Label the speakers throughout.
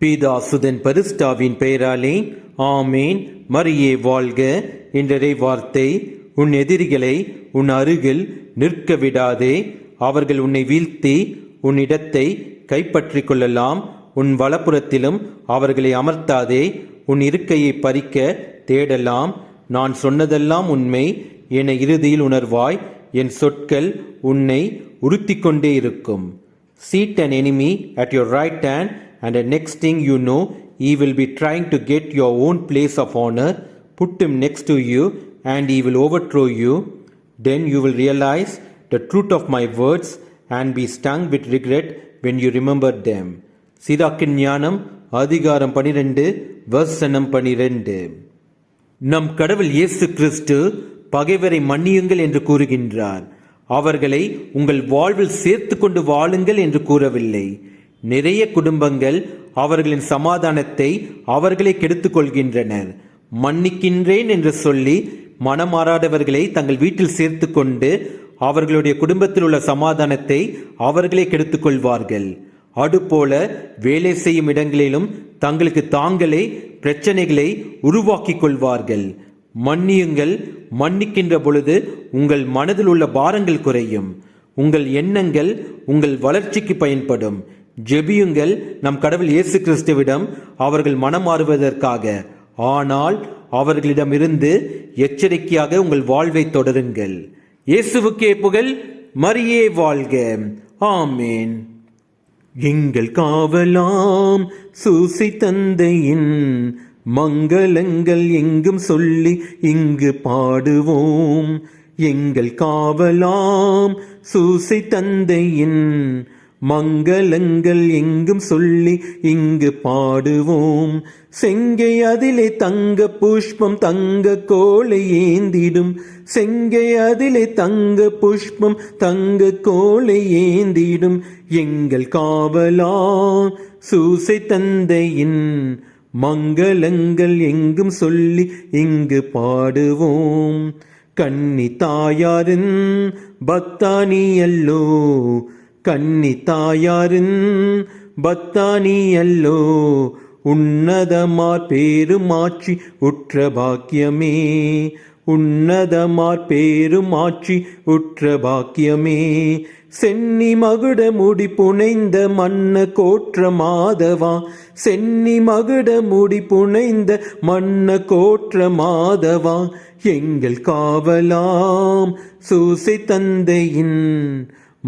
Speaker 1: பீதாசுதன் பரிஸ்டாவின் பெயராலே ஆமேன். மரியே வாழ்க. என்றரை வார்த்தை உன் எதிரிகளை உன் அருகில் நிற்க விடாதே. அவர்கள் உன்னை வீழ்த்தி உன் இடத்தை கைப்பற்றி கொள்ளலாம். உன் வலப்புறத்திலும் அவர்களை அமர்த்தாதே. உன் இருக்கையை பறிக்க தேடலாம். நான் சொன்னதெல்லாம் உண்மை. என இறுதியில் உணர்வாய். என் சொற்கள் உன்னை உறுத்தி கொண்டே இருக்கும். Seat and enemy at your right hand, and the next thing you know, he will be trying to get your own place of honor. Put him next to you, and he will overthrow you. Then you will realize the truth of my words and be stung with regret when you remember them. சீராக்கின் ஞானம் அதிகாரம் பனிரெண்டு வசனம் பனிரெண்டு நம் கடவுள் இயேசு கிறிஸ்து பகைவரை மன்னியுங்கள் என்று கூறுகின்றார் அவர்களை உங்கள் வாழ்வில் சேர்த்து கொண்டு வாழுங்கள் என்று கூறவில்லை நிறைய குடும்பங்கள் அவர்களின் சமாதானத்தை அவர்களே கெடுத்துக் கொள்கின்றனர் மன்னிக்கின்றேன் என்று சொல்லி மனமாறாதவர்களை தங்கள் வீட்டில் சேர்த்து கொண்டு அவர்களுடைய குடும்பத்தில் உள்ள சமாதானத்தை அவர்களே கெடுத்துக் கொள்வார்கள் அதுபோல வேலை செய்யும் இடங்களிலும் தங்களுக்கு தாங்களே பிரச்சனைகளை உருவாக்கிக் கொள்வார்கள். மன்னியுங்கள் மன்னிக்கின்ற பொழுது உங்கள் மனதில் உள்ள பாரங்கள் குறையும். உங்கள் எண்ணங்கள் உங்கள் வளர்ச்சிக்கு பயன்படும். ஜெபியுங்கள் நம் கடவுள் இயேசு கிறிஸ்துவிடம் அவர்கள் மனம் மாறுவதற்காக. ஆனால் அவர்களிடமிருந்து எச்சரிக்கையாக உங்கள் வாழ்வை தொடருங்கள். இயேசுவுக்கே புகழ் மரியே வாழ்க. ஆமேன். எங்கள் காவலாம் சூசி தந்தையின் மங்களங்கள் எங்கும் சொல்லி இங்கு பாடுவோம். எங்கள் காவலாம் சூசி தந்தையின் மங்களங்கள் எங்கும் சொல்லி இங்கு பாடுவோம். செங்கை அதிலே தங்க புஷ்பம் தங்க கோலை ஏந்திடும். செங்கை அதிலே தங்க புஷ்பம் தங்க கோலை ஏந்திடும். எங்கள் காவலா சூசை தந்தையின் மங்களங்கள் எங்கும் சொல்லி இங்கு பாடுவோம். கன்னி தாயாரின் பத்தானியல்லோ கன்னி தாயாரின் பக்தானி அல்லோ உன்னதமார் பேருமாட்சி உற்ற பாக்கியமே உன்னதமார் பேருமாட்சி உற்ற பாக்கியமே. சென்னி மகுட முடி புனைந்த மன்ன கோற்ற மாதவா சென்னி மகுட முடி புனைந்த மன்ன கோற்ற மாதவா எங்கள் காவலாம் சூசை தந்தையின்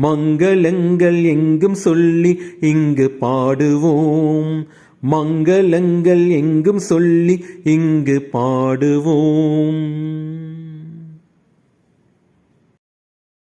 Speaker 1: மங்களங்கள் எங்கும் சொல்லி இங்கு பாடுவோம். மங்களங்கள் எங்கும் சொல்லி இங்கு பாடுவோம்.